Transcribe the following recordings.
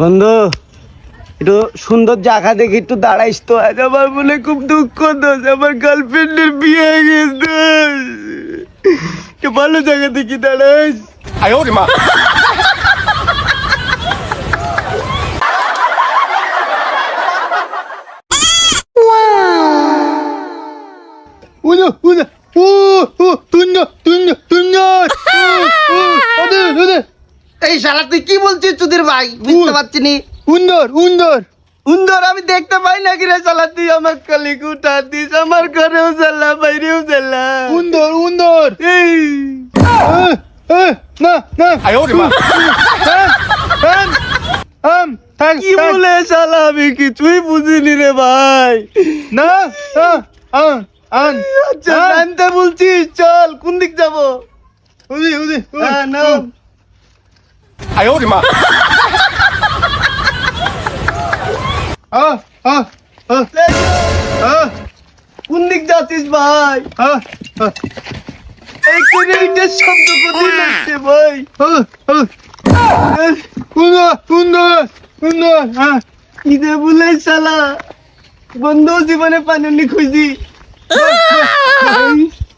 বন্ধু একটু সুন্দর জায়গা দেখে একটু দাঁড়াইস তো। আজ আমার মনে খুব দুঃখ দোষ আমার গার্লফ্রেন্ডের বিয়ে হয়ে গেছে। একটু ভালো জায়গা দেখি দাঁড়াইস। ও ও তুন্দ এই শালা তুই কি বলছিস চুদির ভাই? বুঝতে পারছি নি উন্দর উন্দর। উন্দর আমি দেখতে পাই না কি রে শালা তুই আমার কলিগ উঠা দিস আমার ঘরেও জ্বালা বাইরেও জ্বালা। উন্দর উন্দর। এই। না না। আয় ওরে মা হ্যাঁ, হ্যাঁ। আম থাক কি বলে শালা আমি কিছুই বুঝিনি রে ভাই। না আন আন। আচ্ছা জানতে বলছিস চল কোন দিক যাব? উদি উদি হ্যাঁ, না 哎呦我的妈！ আ আ আ আ কোন দিক যাচ্ছিস ভাই আ এই কিলোমিটার শব্দ কোথায় লাগছে ভাই উন্দর উন্দর উন্দর হ্যাঁ কি দে বলে শালা বন্ধু জীবনে পানি খুঁজি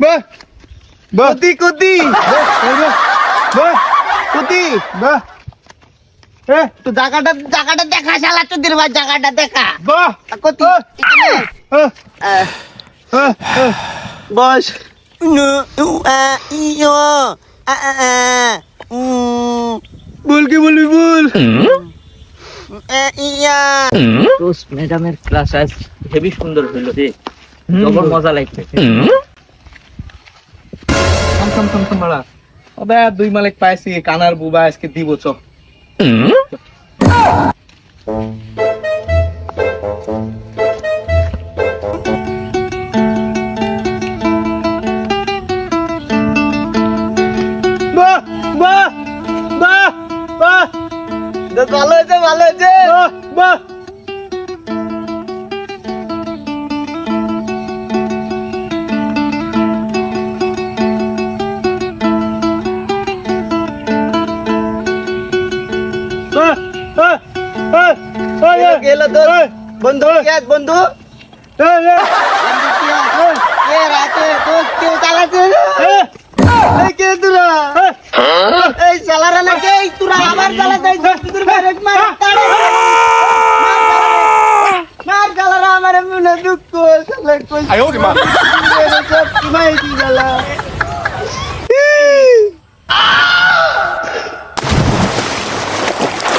বাহ বাহ কতি কতি বাহ কতি বাহ এ তো জায়গাটা জায়গাটা দেখা শালা চুদির ভাই জায়গাটা দেখা। বাহ কতি এখানে। আহ। আহ, আহ। আহ। বস। বল কি বলবি বল। রোজ ম্যাডামের ক্লাস আজ হেভি সুন্দর হইল রে। জবর মজা লাগছে থাম থাম থাম থাম ওবে দুই মালিক পাইছি কানার বুবা আজকে দিব চ বাহ বাহ বাহ বাহ দেখ, ভালো হয়েছে ভালো হয়েছে। বাহ বাহ বাহ গেল তো বন্ধু কে আছে বন্ধু। কে রাতে তো কেউ চালাচ্ছে না? এই কে তোরা? এই চালারা না কে এই তোরা আমার চালাতে তোর বাইরে মার তাড়ে। মার চালারা আমার মনে দুঃখ চালা কই 哎